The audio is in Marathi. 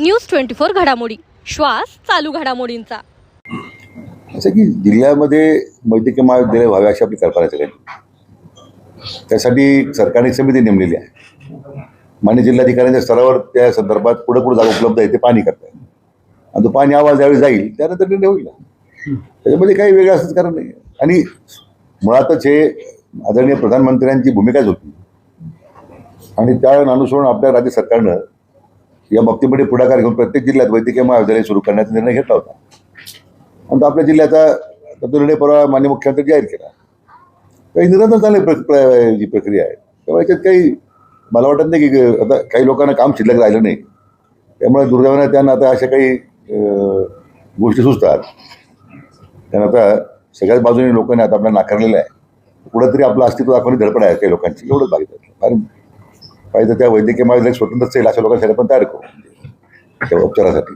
न्यूज ट्वेंटी फोर घडामोडी. श्वास चालू घडामोडींचा. असं की जिल्ह्यामध्ये वैद्यकीय महाविद्यालय व्हावे अशी आपली कल्पना सगळ्यांनी त्यासाठी सरकारने समिती नेमलेली आहे. मान्य जिल्हाधिकाऱ्यांच्या स्तरावर त्या संदर्भात पुढे पुढे जागा उपलब्ध आहे ते पाणी करताय आणि तो पाणी आवाज ज्यावेळी जाईल त्यानंतर निर्णय होईल. त्याच्यामध्ये काही वेगळं असंच कारण नाही. आणि मुळातच हे आदरणीय प्रधानमंत्र्यांची भूमिकाच होती. आणि त्या अनुसरून आपल्या राज्य सरकारनं या बाबतीमध्ये पुढाकार घेऊन प्रत्येक जिल्ह्यात वैद्यकीय महाविद्यालय सुरू करण्याचा निर्णय घेतला होता. आणि तो आपल्या जिल्ह्याचा तो निर्णय परवा मान्य मुख्यमंत्री जाहीर केला. काही निरंतर चालली प्र जी प्रक्रिया आहे. त्यामुळे याच्यात काही मला वाटत नाही की आता काही लोकांना काम शिल्लक राहिलं नाही. त्यामुळे दुर्दैवाने त्यांना आता अशा काही अं, गोष्टी सुचतात. त्यांना आता सगळ्याच बाजूने लोकांनी आता आपल्याला नाकारलेलं आहे. कुठंतरी आपलं अस्तित्व दाखवणे धडपड आहे काही लोकांची. एवढंच बाकी कारण पाहिजे तर त्या वैद्यकीय महाविद्यालय स्वतंत्र असेल अशा लोकांसाठी पण तयार करू. उपचारासाठी.